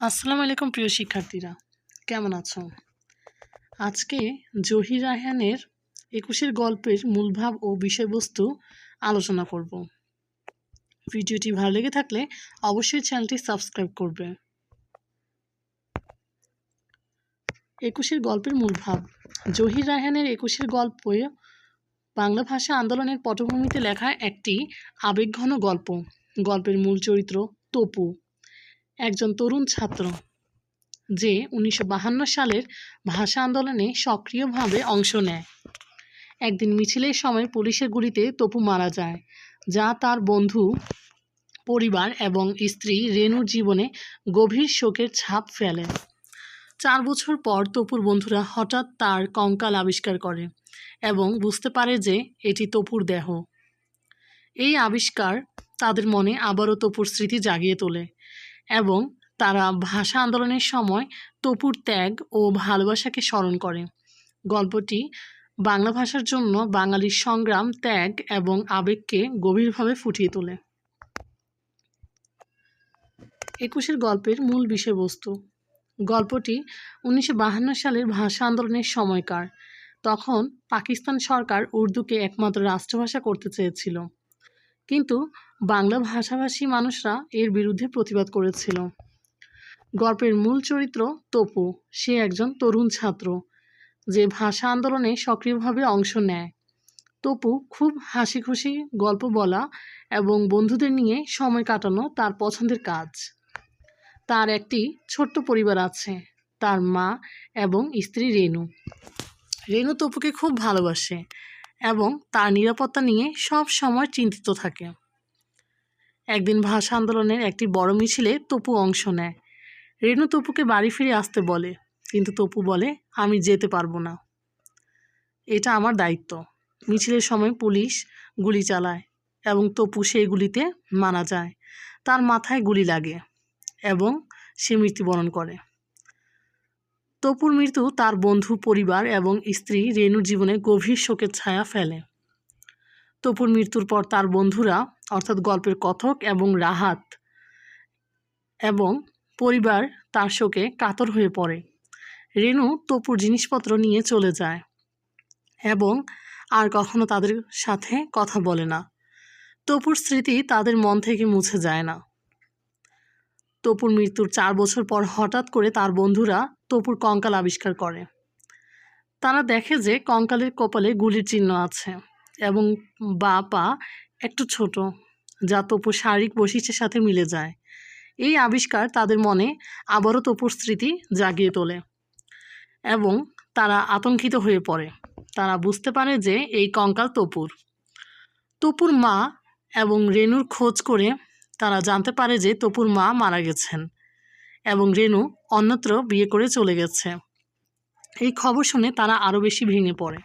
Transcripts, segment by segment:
আসসালামু আলাইকুম প্রিয় শিক্ষার্থীরা, কেমন আছো? আজকে জহির রায়হানের একুশের গল্পের মূলভাব ও বিষয়বস্তু আলোচনা করব। ভিডিওটি ভালো লেগে থাকলে অবশ্যই চ্যানেলটি সাবস্ক্রাইব করবে। একুশের গল্পের মূলভাব। জহির রায়হানের একুশের গল্প বাংলা ভাষা আন্দোলনের পটভূমিতে লেখা একটি আবেগঘন গল্প। গল্পের মূল চরিত্র তপু। একজন তরুণ ছাত্র, যে উনিশশো সালের ভাষা আন্দোলনে সক্রিয়ভাবে অংশ নেয়। একদিন মিছিলের সময় পুলিশের গুলিতে তপু মারা যায়, যা তার বন্ধু, পরিবার এবং স্ত্রী রেনুর জীবনে গভীর শোকের ছাপ ফেলে। চার বছর পর তপুর বন্ধুরা হঠাৎ তার কঙ্কাল আবিষ্কার করে এবং বুঝতে পারে যে এটি তপুর দেহ। এই আবিষ্কার তাদের মনে আবারও তপুর স্মৃতি জাগিয়ে তোলে। এবং তারা ভাষা আন্দোলনের সময় তপুর ত্যাগ ও ভালোবাসাকে স্মরণ করে। গল্পটি বাংলা ভাষার জন্য বাঙালির সংগ্রাম, ত্যাগ এবং আবেগকে গভীরভাবে ফুটিয়ে তোলে। একুশের গল্পের মূল বিষয়বস্তু। গল্পটি উনিশশো সালের ভাষা আন্দোলনের সময়কার। তখন পাকিস্তান সরকার উর্দুকে একমাত্র রাষ্ট্রভাষা করতে চেয়েছিল। কিন্তু বাংলা ভাষাভাষী মানুষরা এর বিরুদ্ধে প্রতিবাদ করেছিল। গল্পের মূল চরিত্র তপু, সে একজন তরুণ ছাত্র, যে ভাষা আন্দোলনে সক্রিয়ভাবে অংশ নেয়। তপু খুব হাসি খুশি গল্প বলা এবং বন্ধুদের নিয়ে সময় কাটানো তার পছন্দের কাজ। তার একটি ছোট্ট পরিবার আছে, তার মা এবং স্ত্রী রেনু। রেনু তপুকে খুব ভালোবাসে এবং তার নিরাপত্তা নিয়ে সব সময় চিন্তিত থাকে। একদিন ভাষা আন্দোলনের একটি বড় মিছিলে তপু অংশ নেয়। রেণু তপুকে বাড়ি ফিরে আসতে বলে, কিন্তু তপু বলে, আমি যেতে পারব না। এটা আমার দায়িত্ব। মিছিলের সময় পুলিশ গুলি চালায় এবং তপু সেই গুলিতে মারা যায়। তার মাথায় গুলি লাগে এবং সে মৃত্যুবরণ করে। তপুর মৃত্যু তার বন্ধু পরিবার এবং স্ত্রী রেণুর জীবনে গভীর শোকের ছায়া ফেলে। তপুর মৃত্যুর পর তার বন্ধুরা, অর্থাৎ গল্পের কথক এবং রাহাত এবং পরিবার তার শোকে কাতর হয়ে পড়ে। রেণু তপুর জিনিসপত্র নিয়ে চলে যায় এবং আর কখনো তাদের সাথে কথা বলে না। তপুর স্মৃতি তাদের মন থেকে মুছে যায় না। তপুর মৃত্যুর চার বছর পর হঠাৎ করে তার বন্ধুরা তপুর কঙ্কাল আবিষ্কার করে। তারা দেখে যে কঙ্কালের কপালে গুলির চিহ্ন আছে এবং বা পা একটু ছোট, যা তপুর শারীরিক বৈশিষ্ট্যের সাথে মিলে যায়। এই আবিষ্কার তাদের মনে আবারও তপুর স্মৃতি জাগিয়ে তোলে এবং তারা আতঙ্কিত হয়ে পড়ে। তারা বুঝতে পারে যে এই কঙ্কাল তপুর। তপুর মা এবং রেনুর খোঁজ করে তারা জানতে পারে যে তপুর মা মারা গেছেন। এবং রেনু অন্যত্র বিয়ে করে চলে গেছে। এই খবর শুনে তারা আরও বেশি ভেঙে পড়ে।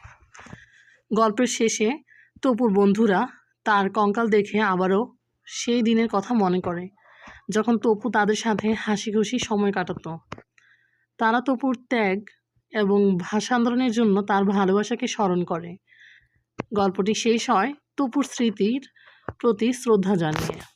গল্পের শেষে তপুর বন্ধুরা তার কঙ্কাল দেখে আবারও সেই দিনের কথা মনে করে, যখন তপু তাদের সাথে হাসি খুশি সময় কাটাতো। তারা তপুর ত্যাগ এবং ভাষা আন্দোলনের জন্য তার ভালোবাসাকে স্মরণ করে। গল্পটি শেষ হয় তপুর স্মৃতির প্রতি শ্রদ্ধা জানিয়ে।